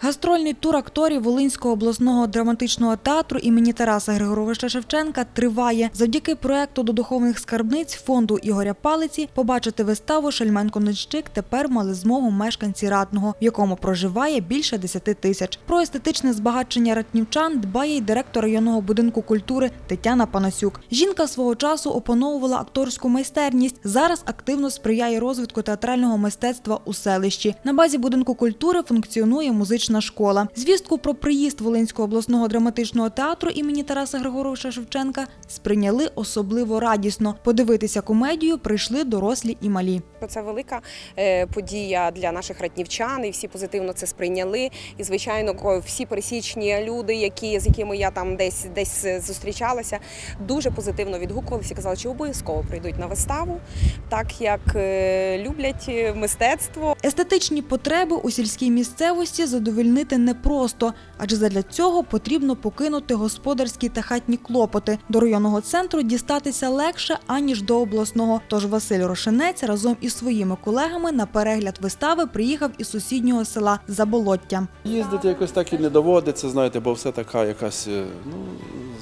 Гастрольний тур акторів Волинського обласного драматичного театру імені Тараса Григоровича Шевченка триває. Завдяки проекту до духовних скарбниць фонду Ігоря Палиці побачити виставу Шельменко Нищик тепер мали змогу мешканці Ратного, в якому проживає більше 10 тисяч. Про естетичне збагачення ратнівчан дбає й директор районного будинку культури Тетяна Панасюк. Жінка свого часу опановувала акторську майстерність. Зараз активно сприяє розвитку театрального мистецтва у селищі. На базі будинку культури функціонує музична школа. Звістку про приїзд Волинського обласного драматичного театру імені Тараса Григоровича Шевченка сприйняли особливо радісно. Подивитися комедію прийшли дорослі і малі. Це велика е, подія для наших ратнівчан, і всі позитивно це сприйняли. І звичайно, всі пересічні люди, які з якими я там десь десь е, зустрічалася, дуже позитивно відгукувалися. Казали, що обов'язково прийдуть на виставу, так як е, люблять мистецтво. Естетичні потреби у сільській місцевості задовольнити непросто, адже задля цього потрібно покинути господарські та хатні клопоти. До районного центру дістатися легше аніж до обласного. Тож Василь Рошенець разом із своїми колегами на перегляд вистави приїхав із сусіднього села Заболоття. Їздити якось так і не доводиться, знаєте, бо все така якась е, ну,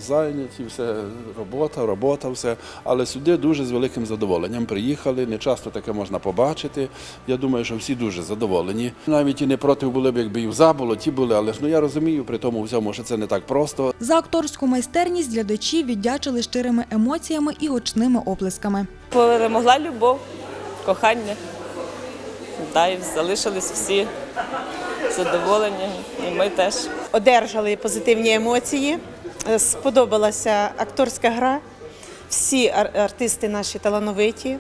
зайняті, все робота, робота, все. Але сюди дуже з великим задоволенням приїхали. Не часто таке можна побачити. Я думаю, що всі дуже задоволені. Навіть і не проти були б, якби і в заболоті були, але ж ну я розумію при тому всьому, що це не так просто. За акторську майстерність глядачі віддячили щирими емоціями і гучними оплесками. Перемогла любов, кохання. Да, і залишились всі задоволені, і ми теж. одержали позитивні емоції. Е, Сподобалася акторська гра. Всі ар- артисти наші талановиті,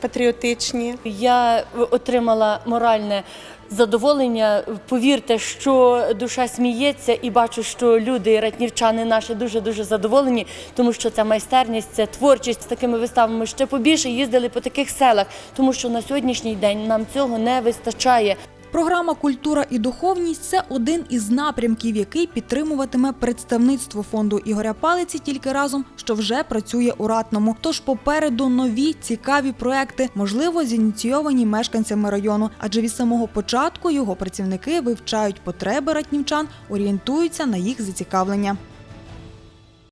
патріотичні. Я отримала моральне задоволення. Повірте, що душа сміється, і бачу, що люди, ратнівчани наші, дуже дуже задоволені, тому що це майстерність, це творчість з такими виставами ще побільше їздили по таких селах, тому що на сьогоднішній день нам цього не вистачає. Програма Культура і духовність це один із напрямків, який підтримуватиме представництво фонду Ігоря Палиці тільки разом, що вже працює у ратному. Тож попереду нові цікаві проекти, можливо, зініційовані мешканцями району. Адже від самого початку його працівники вивчають потреби ратнівчан, орієнтуються на їх зацікавлення.